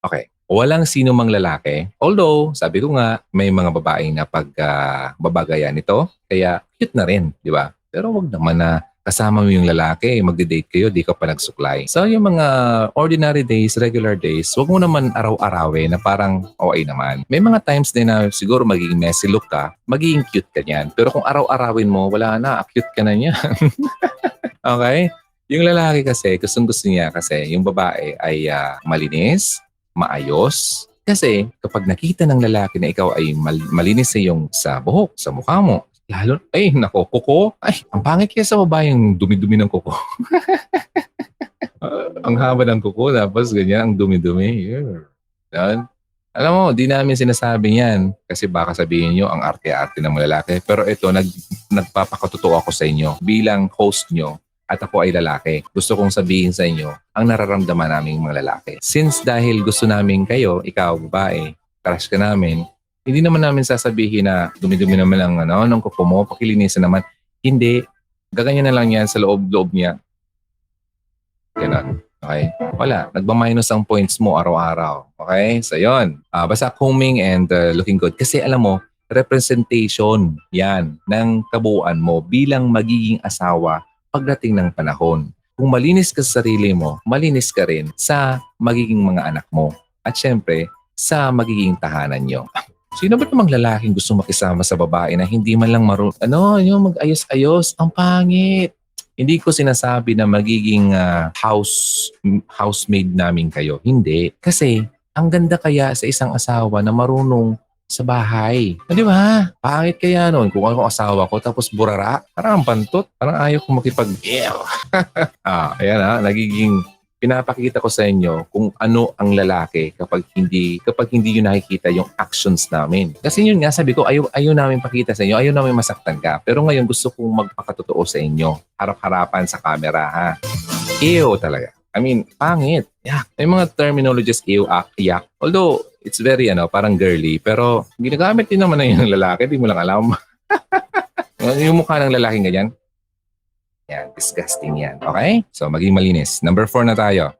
Okay. Walang sino mang lalaki. Although, sabi ko nga, may mga babaeng na pag ah, babagayan ito. Kaya cute na rin, di ba? Pero wag naman na kasama mo yung lalaki, magde-date kayo, di ka pa nagsuklay. So yung mga ordinary days, regular days, wag mo naman araw-arawin na parang okay naman. May mga times din na siguro magiging messy look ka, magiging cute ka niyan. Pero kung araw-arawin mo, wala na, cute ka na niyan. okay? Yung lalaki kasi, gustong gusto niya kasi yung babae ay ah, malinis, maayos. Kasi kapag nakita ng lalaki na ikaw ay mal- malinis sa iyong sa buhok, sa mukha mo, lalo, ay nako, kuko, ay, ang pangit kaya sa babae yung dumi-dumi ng kuko. Ah, ang haba ng kuko, tapos ganyan, ang dumi-dumi. Yeah. Yan. Alam mo, di namin sinasabi yan kasi baka sabihin nyo ang arte-arte ng mga lalaki. Pero ito, nag, nagpapakatotoo ako sa inyo bilang host nyo at ako ay lalaki. Gusto kong sabihin sa inyo ang nararamdaman naming mga lalaki. Since dahil gusto namin kayo, ikaw, babae, crush ka namin, hindi naman namin sasabihin na dumi-dumi naman ang ano, ng kuko mo, pakilinisan naman. Hindi. Gaganyan na lang yan sa loob-loob niya. Ganon. Okay? Wala. Nagba-minus ang points mo araw-araw. Okay? So, yun. Ah, basta combing and uh, looking good. Kasi alam mo, representation yan ng kabuuan mo bilang magiging asawa pagdating ng panahon. Kung malinis ka sa sarili mo, malinis ka rin sa magiging mga anak mo. At syempre, sa magiging tahanan nyo. Sino ba namang lalaking gusto makisama sa babae na hindi man lang maru... Ano, yung mag-ayos-ayos? Ang pangit. Hindi ko sinasabi na magiging ah, house housemaid namin kayo. Hindi. Kasi ang ganda kaya sa isang asawa na marunong sa bahay. Ah, Di ba? Pangit kaya nun kung ako asawa ko tapos burara. Parang ang pantot. Parang ayaw ko makipag ah, ayan ha. Nagiging pinapakita ko sa inyo kung ano ang lalaki kapag hindi kapag hindi yun nakikita yung actions namin. Kasi yun nga sabi ko ayaw, ayaw namin pakita sa inyo, ayaw namin masaktan ka. Pero ngayon gusto kong magpakatotoo sa inyo. Harap-harapan sa camera ha. Ew talaga. I mean, pangit. Yak. May mga terminologies ew, ak, yak. Although, it's very, ano, parang girly. Pero, ginagamit din naman na yun ng lalaki. Di mo lang alam. yung mukha ng lalaking ganyan. Yan, disgusting yan. Okay? So, maging malinis. Number four na tayo.